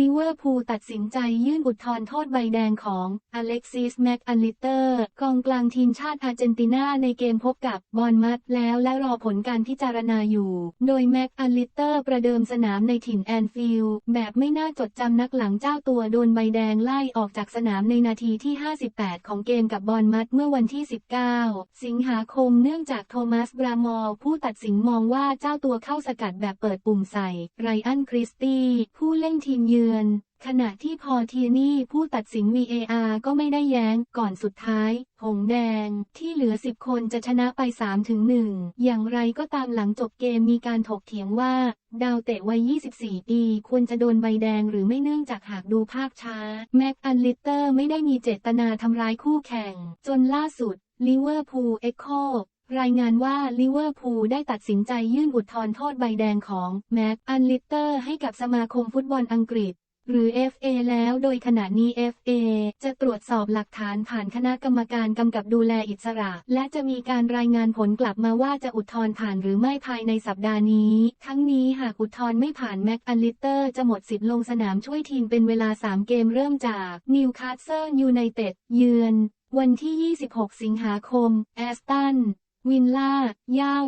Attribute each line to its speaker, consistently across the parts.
Speaker 1: ลิเวอร์พูลตัดสินใจยื่นอุทธรณ์โทษใบแดงของอเล็กซิสแม็กอลิเตอร์กองกลางทีมชาติอาร์เจนตินาในเกมพบกับบอลมัดแล้วและรอผลการพิจารณาอยู่ โดยแม็กอลิเตอร์ประเดิมสนามในถิ่นแอนฟิลด์แบบไม่น่าจดจำนักหลังเจ้าตัวโดนใบแดงไล่ออกจากสนามในนาทีที่ 58 ของเกมกับบอลมัดเมื่อวันที่ 19 สิงหาคมเนื่องจากโทมัสบรามอลผู้ตัดสินมองว่าเจ้าตัวเข้าสกัดแบบเปิดปุ่มใส่ไรอันคริสตี้ผู้เล่นทีมเือน ขณะที่พอเทียนี่ผู้ตัดสิน VAR ก็ไม่ได้แย้ง ก่อนสุดท้าย หงแดง ที่เหลือ 10 คนจะชนะไป3ถึง1อย่างไรก็ตามหลังจบเกมมีการถกเถียงว่า ดาวเตะวัย 24 ปี ควรจะโดนใบแดงหรือไม่เนื่องจากหากดูภาพช้า แม็กอันลิตเตอร์ไม่ได้มีเจตนาทำร้ายคู่แข่ง จนล่าสุดลิเวอร์พูลเอ็กโค รายงานว่าลิเวอร์พูลได้ตัดสินใจยื่นอุทธรณ์โทษใบแดงของแม็กอันลิตเตอร์ให้กับสมาคมฟุตบอลอังกฤษ หรือ FA แล้วโดยขณะนี้ FA จะตรวจสอบหลักฐานผ่านคณะกรรมการกำกับดูแลอิสระ และจะมีการรายงานผลกลับมาว่าจะอุทธรณ์ผ่านหรือไม่ภายในสัปดาห์นี้ ทั้งนี้หากอุทธรณ์ไม่ผ่านแม็กอันลิตเตอร์จะหมดสิทธิ์ลงสนามช่วยทีมเป็นเวลา 3 เกมเริ่มจากนิวคาสเซิลยูไนเต็ดเยือน วันที่ 26 สิงหาคม แอสตัน วินล่า เย้า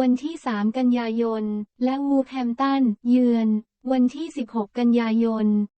Speaker 1: วันที่ 3 กันยายน และวูแฮมตัน เยือน วันที่ 16 กันยายน